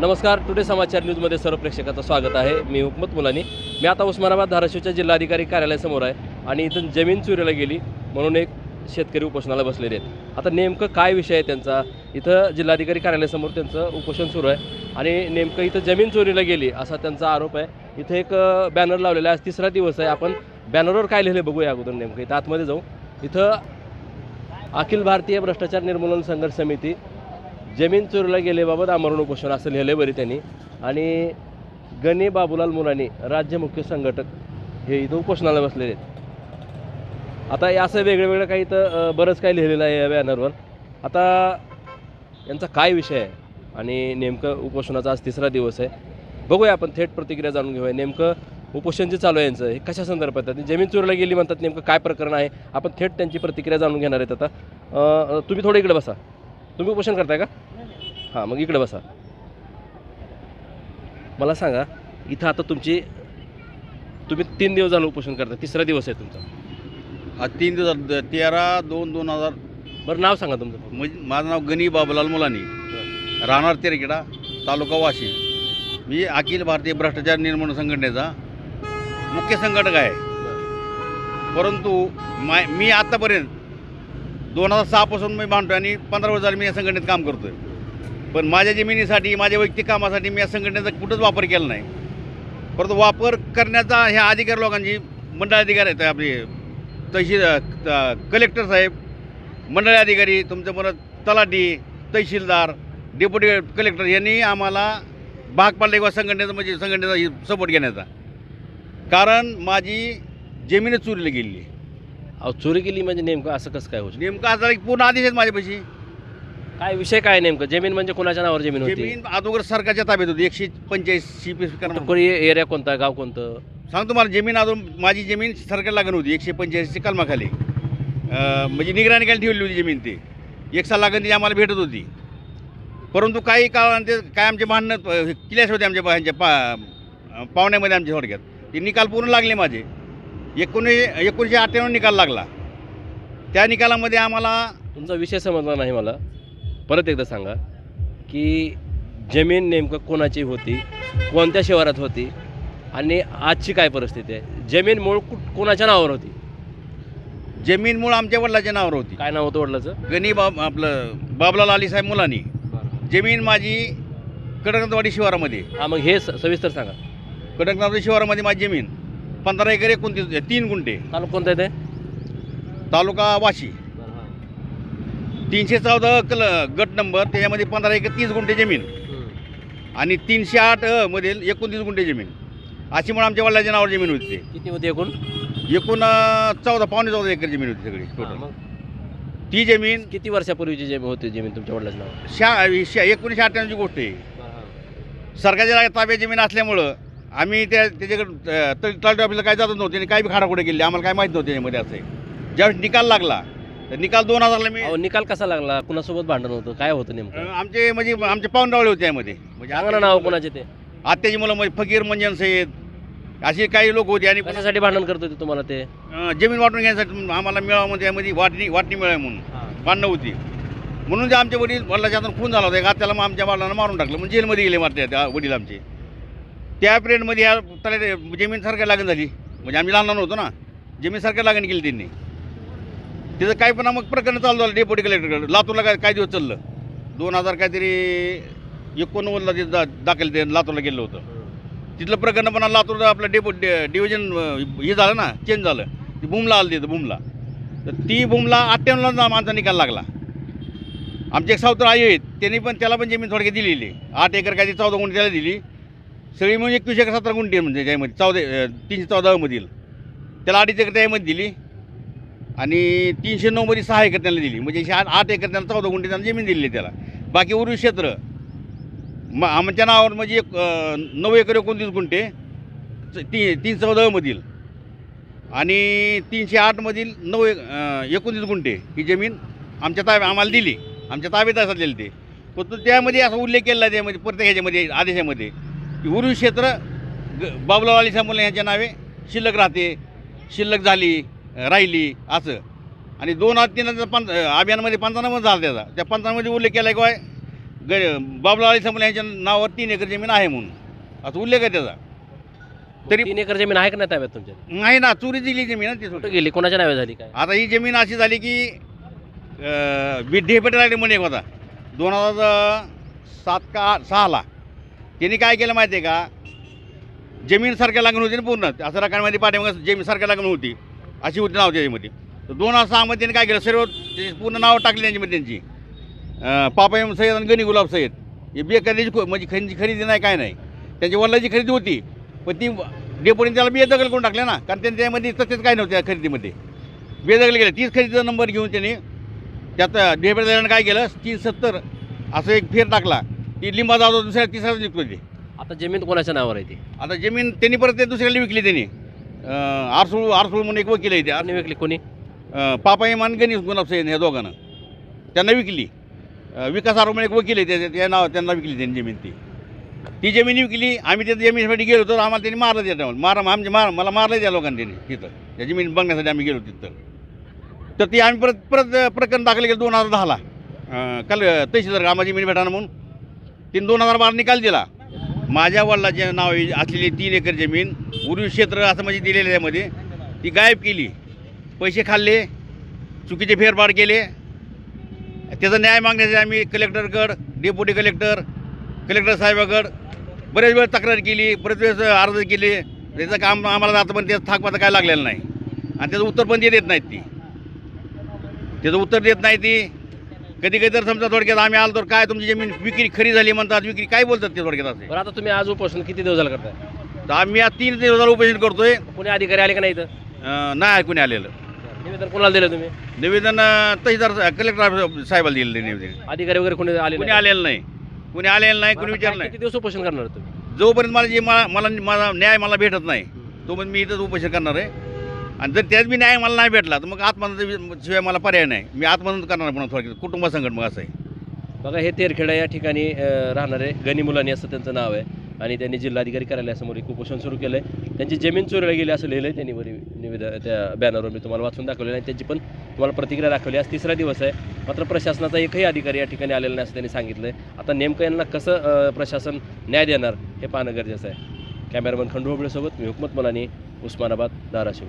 नमस्कार टुडे समाचार न्यूजमध्ये सर्व प्रेक्षकाचं स्वागत आहे. मी हुकमत मुलानी. मी आता उस्मानाबाद धाराशिवच्या जिल्हाधिकारी कार्यालयासमोर आहे आणि इथून जमीन चोरीला गेली म्हणून एक शेतकरी उपोषणाला बसलेले आहेत. आता नेमकं काय विषय आहे त्यांचा? इथं जिल्हाधिकारी कार्यालयासमोर त्यांचं उपोषण सुरू आहे आणि नेमकं इथं जमीन चोरीला गेली असा त्यांचा आरोप आहे. इथं एक बॅनर लावलेला आहे. आज तिसरा दिवस आहे. आपण बॅनरवर काय लिहिले बघूया अगोदर नेमकं. इथं आतमध्ये जाऊ. इथं अखिल भारतीय भ्रष्टाचार निर्मूलन संघर्ष समिती जमीन चोरीला गेलेबाबत आमरण उपोषण असं लिहिलं बरी त्यांनी. आणि गणे बाबूलाल मुलानी राज्य मुख्य संघटक हे इथं उपोषणाला बसलेले आहेत. आता असं वेगळं वेगळं काही इथं बरंच काही लिहिलेलं आहे या बॅनरवर. आता यांचा काय विषय आहे? आणि नेमकं उपोषणाचा आज तिसरा दिवस आहे. बघूया आपण थेट प्रतिक्रिया जाणून घेऊया. नेमकं उपोषण जे चालू आहे यांचं हे कशा संदर्भात आहे? जमीन चोरीला गेली म्हणतात नेमकं काय प्रकरण आहे? आपण थेट त्यांची प्रतिक्रिया जाणून घेणार आहेत आता. तुम्ही थोडं इकडे बसा. तुम्ही उपोषण करताय का? हां मग इकडे बसा. मला सांगा इथं आता तुमची तुम्ही तीन दिवस झालं उपोषण करता तिसरा दिवस आहे तुमचा. आज तीन दिवस तेरा दोन दोन हजार बरं नाव सांगा तुमचं. म्हणजे माझं नाव गणी बाबूलाल मुलानी. राहणार तेरखेडा तालुका वाशी मी अखिल भारतीय भ्रष्टाचार निर्मूलन संघटनेचा मुख्य संघटक आहे. परंतु मा मी आत्तापर्यंत दोन हजार सहापासून मी बांधतो आणि पंधरा वर्ष झाले मी या संघटनेत काम करतो आहे पण माझ्या जमिनीसाठी माझ्या वैयक्तिक कामासाठी मी या संघटनेचा कुठंच वापर केला नाही. परंतु वापर करण्याचा ह्या अधिकारी लोकांची मंडळ अधिकारी आहेत आपले तहसील त- कलेक्टर साहेब मंडळी अधिकारी तुमचं परत तलाठी तहसीलदार डेप्युटी कलेक्टर यांनी आम्हाला भाग पाडला किंवा संघटनेचा म्हणजे संघटनेचा सपोर्ट घेण्याचा. कारण माझी जमीनच चोरीला गेली. अहो चोरी केली म्हणजे नेमकं असं कसं काय होऊ नेमका आता एक पूर्ण आदेश आहेत माझ्यापाशी. काय विषय काय नेमकं? जमीन म्हणजे कोणाच्या नावावर जमीन होती? जमीन अगोदर सरकारच्या ताब्यात होती. एकशे पंच्याऐंशी करणं कोणी एरिया कोणता गाव कोणतं? सांगतो मला जमीन अजून माझी जमीन सरकार लागण होती. एकशे पंच्याऐंशी कलमाखाली. अं, म्हणजे निगराणी खाली ठेवली होती जमीन ती. एक साल लागण ती आम्हाला भेटत होती. परंतु काही काळानंतर काय आमचे भांडणं अं, क्लॅश होते आमच्या ह्यांच्या पा अं, पाहुण्यामध्ये आमच्या थोडक्यात. ते निकाल पूर्ण लागले माझे. एकोणीस एकोणीसशे अठ्ठ्याण्णव निकाल लागला. त्या निकालामध्ये आम्हाला तुमचा विषय समजला नाही मला. परत एकदा सांगा की जमीन नेमकं कोणाची होती कोणत्या शहरात होती आणि आजची काय परिस्थिती आहे? जमीन मूळ कुठ कोणाच्या नावावर होती? जमीन मूळ आमच्या वडिलाच्या नावावर होती. काय नाव होतं वडिलाचं? गणी बाब आपलं बाबलाल अलीसाहेब मुलानी. जमीन माझी कडकनाथवाडी शिवारामध्ये. हां मग हे स- सविस्तर सांगा. कडकनाथ शिवारामध्ये माझी जमीन. पंधरा एकर एकोणतीस तीन गुंठे. तालुका कोणता आहे ते तालुका वाशी. तीनशे चौदा कल गट नंबर त्याच्यामध्ये पंधरा एकर तीस गुंठे जमीन. आणि तीनशे आठ मधील एकोणतीस गुंठे जमीन. अशी म्हणून आमच्या वडिलाच्या नावावर जमीन होती ते. किती होती एकूण? एकूण चौदा पावणे चौदा एकर जमीन होती सगळी टोटल मग? ती जमीन किती वर्षापूर्वीची जमीन होती जमीन तुमच्या वडिलाच्या नावावर? शा शा एकोणीसशे अठ्ठ्याण्णवची गोष्ट आहे. सरकारच्या ताब्यात जमीन असल्यामुळं आम्ही त्या त्याच्याकडे तळटी ऑफिसला काय जातच नव्हते आणि काय बी खाडाखोडे केले आम्हाला काय माहीत नव्हतं त्याच्यामध्ये असं. ज्यावेळेस निकाल लागला तर निकाल दोन हजारला मी अहो निकाल कसा लागला? कुणासोबत भांडण होतं? काय होतं नेमकं? आमचे म्हणजे आमचे पाहुणरावळे होते त्यामध्ये म्हणजे सांगा ना नाव कोणाचे ते. आत्याची मुलं म्हणजे फकीर मंजन सय्यद असे काही लोक होते आणि कशासाठी भांडण करत होते तुम्हाला ते? अ, जमीन वाटून घ्यायसाठी आम्हाला मिळावं म्हणजे त्यामध्ये वाटणी वाटणी मिळावी म्हणून. भांडणं होती. म्हणून ते आमचे वडील वडिलाच्या हातून खून झाला होता. एक आत्याला मग आमच्या वडिलांना मारून टाकलं. म्हणजे जेलमध्ये गेले मारते त्या वडील आमचे. त्या पिरियडमध्ये या त्याला जमीनसारखं लागण झाली. म्हणजे आम्ही लहान लहान होतो ना. जमीनसारखं लागण केली त्यांनी. तिचं काय पण मग प्रकरण चालू झालं डेप्युटी कलेक्टरकडे लातूरला काय काय दिवस चाललं? दोन हजार काहीतरी एकोणनव्वदला ते दा दाखल ते लातूरला गेलं होतं. तिथलं प्रकरण पण लातूर आपलं डेपो डिव्हिजन हे झालं ना चेंज झालं. ती भूमला आलं तिथं भूमला तर ती बुमला अठ्ठ्याण्णवला आमचा निकाल लागला. आमचे एक सावतर आई आहेत त्यांनी पण त्याला पण जमीन थोडक्यात दिलेली आठ एकर काय ती चौदा गुंठे त्याला दिली. सगळी म्हणजे एकवीस एकर सतरा गुंठे म्हणजे त्यामध्ये चौदा तीनशे चौदामधील त्याला अडीच एकर त्यामध्ये दिली. आणि तीनशे नऊमध्ये सहा एकर त्यांना दिली. म्हणजे एकशे आठ आठ एकर त्यांना चौदा गुंठे त्यांना जमीन दिली त्याला. बाकी उर्वी क्षेत्र म आमच्या नावावर म्हणजे एक नऊ एकर एकोणतीस गुंठे च- ती तीन चौदामधील आणि तीनशे आठमधील नऊ एक एकोणतीस गुंठे ही जमीन आमच्या ताब्या आम्हाला दिली. आमच्या ताब्यात असलेली ते. पण त्यामध्ये असा उल्लेख केलेला आहे त्यामध्ये प्रत्येक ह्याच्यामध्ये आदेशामध्ये. की उर्वरित क्षेत्र ग बाबुलाल सामुल्ला यांच्या नावे शिल्लक राहते शिल्लक झाली राहिली असं. आणि दोन हजार तीन हजार पंच अभियानामध्ये पंचावन्न झाला त्याचा. त्या पंचावन्नमध्ये उल्लेख केला आहे की ग बाबलावाली समोर यांच्या नावावर तीन एकर जमीन आहे म्हणून. असं उल्लेख आहे त्याचा. तरी तीन एकर जमीन आहे का नाही ताब्यात तुमच्या? नाही ना चोरी दिली जमीन ती कुठं गेली? कोणाच्या नावे झाली काय? आता ही जमीन अशी झाली की ढेपेट म्हणून एक होता. दोन हजार सात का आठ- सहाला. त्यांनी काय केलं माहिती आहे का? जमीनसारखं सारख्या लागण होती ना पूर्ण. असं रकांमध्ये पाठीमागे जमीन सारख्या लागण होती. अशी होती नाव त्याच्यामध्ये. तर दोन हजार सहामध्ये त्यांनी काय केलं? सर्व त्याची पूर्ण नावं टाकली त्यांच्यामध्ये त्यांची. पापायम सय्यद आणि गणी गुलाब सय्यद. हे बेकायदेची खो- म्हणजे खरेदी खरेदी नाही काय नाही. त्यांच्या वडिलाची खरेदी होती. पण ती डेपोने त्याला बेदखल करून टाकले ना. कारण त्यांनी त्यामध्ये तसेच काय नव्हतं त्या खरेदीमध्ये. बेदखल केलं. तीच खरेदीचा नंबर घेऊन त्यांनी त्यात डेपोने काय केलं? तीन सत्तर असं एक फेर टाकला. ती लिंबा जाधव दुसऱ्या तिसऱ्या निघतो ते. आता जमीन कोणाच्या नावावर आहे ती? आता जमीन त्यांनी परत ते दुसऱ्याला विकली त्यांनी. अं, आरसूळ आरसूळ म्हणून एक वकील आहे ते. आणि विकली. कोणी? पापायम आणि गणेश सय्यद ह्या दोघांना. त्यांना विकली. अं, विकास आरोप एक वकील आहे त्या- त्या नाव त्यांना विकली त्यांनी जमीन ती. ती जमीन विकली आम्ही त्या जमिनीसाठी गेलो होतो आम्हाला त्यांनी मारलं त्या टायमाला. मार आमच्या मार मला मारलं त्या लोकांनी त्यांनी तिथं. त्या जमीन बघण्यासाठी आम्ही गेलो तिथं. तर ती आम्ही परत परत प्रकरण दाखल केलं दोन हजार दहाला. काल तहसीलदार आम्हाला जमीन भेटाना म्हणून. तीन दोन हजार बारा निकाल दिला. माझ्या वडिलाचे नाव असलेली तीन एकर जमीन उर्वी क्षेत्र असं म्हणजे दिलेलं त्यामध्ये. ती गायब केली. पैसे खाल्ले चुकीचे फेरफार केले. त्याचा न्याय मागण्यासाठी आम्ही कलेक्टरकड डेप्युटी कलेक्टर कलेक्टर साहेबाकड बरेच वेळ तक्रार केली बरेच वेळेस अर्ज केले. त्याचं काम आम्हाला जातं पण त्याचं थाकपाता काय लागलेलं नाही. आणि त्याचं उत्तर पण ते देत नाहीत ती. त्याचं उत्तर देत नाही ती. कधी कधी तर समजा थोडक्यात आम्ही आलो तर काय तुमची जमीन विक्री खरी झाली म्हणतात विक्री काय बोलतात ते थोडक्यात असे? बरं आता तुम्ही आज उपोषण किती दिवस झालं करताय? तर आम्ही आज तीन दिवसाला उपोषण करतोय. कोणी अधिकारी आले का नाही इथं? अं, नाही कोणी आलेलं. निवेदन कोणाला दिलं तुम्ही? निवेदन अं, तहसीलदार कलेक्टर साहेबाला दिलं ते निवेदन. अधिकारी वगैरे कोणी आले कोणी नाही? आलेलं नाही. कोणी आलेलं नाही कोणी आता विचारलं नाही. किती दिवस उपोषण करणार तुम्ही? जोपर्यंत मला जे मला मला माझा न्याय मला भेटत नाही तोपर्यंत मी इथंच उपोषण करणार आहे. आणि जर त्यात बी न्याय मला नाही भेटला तर मग आत्महत्या शिवाय मला पर्याय नाही. मी आत्महत्या करणार पण थोडक्यात. कुटुंबासंकट मग असं आहे. बघा हे तेरखेडा या ठिकाणी राहणारे गणी मुलांनी असं त्यांचं नाव आहे. आणि त्यांनी जिल्हाधिकारी कार्यालयासमोर एक उपोषण सुरू केलं आहे त्यांची जमीन चोरीला गेली असं लिहिलं आहे त्यांनी वरी निवेदन त्या बॅनरवर मी तुम्हाला वाचून दाखवलेलं आहे. त्यांची पण तुम्हाला प्रतिक्रिया दाखवली आज तिसरा दिवस आहे. मात्र प्रशासनाचा एकही अधिकारी या ठिकाणी आलेला नाही असं त्यांनी सांगितलं आहे आता नेमकं यांना कसं प्रशासन न्याय देणार हे पाहणं गरजेचं आहे. कॅमेरामन खंडू होबळेसोबत मी हुकमत मलानी उस्मानाबाद धाराशिव.